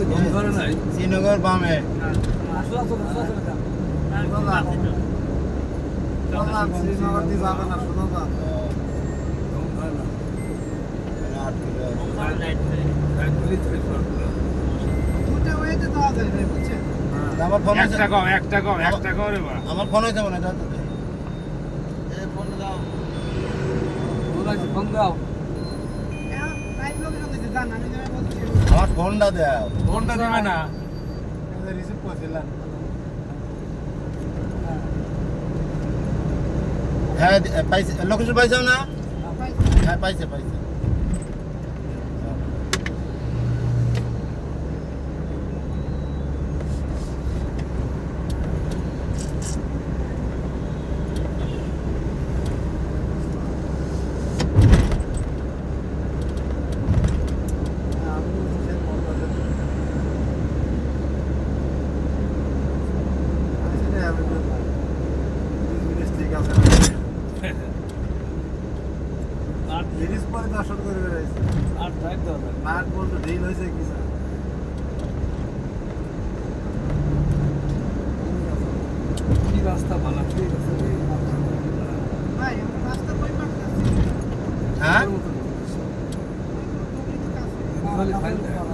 শ্রীনগর বামে। শ্রীনগর দিয়ে যাবে না শোনো না আমার ফোন হয়েছে মনে হয় ফোন দাও। হ্যাঁ আমার ফোনটা দাও ফোনটা দিবে না। রিসিভ করছিলাম হ্যাঁ পাইছে লোকেশন পাইছো না? হ্যাঁ পাইছে পাইছে। জিনিস পরে দর্শন করে দরকার নাট বলতো ঢিল হয়েছে কি স্যার ভাই রাস্তা কই পাঠাচ্ছি হ্যাঁ? কাছে।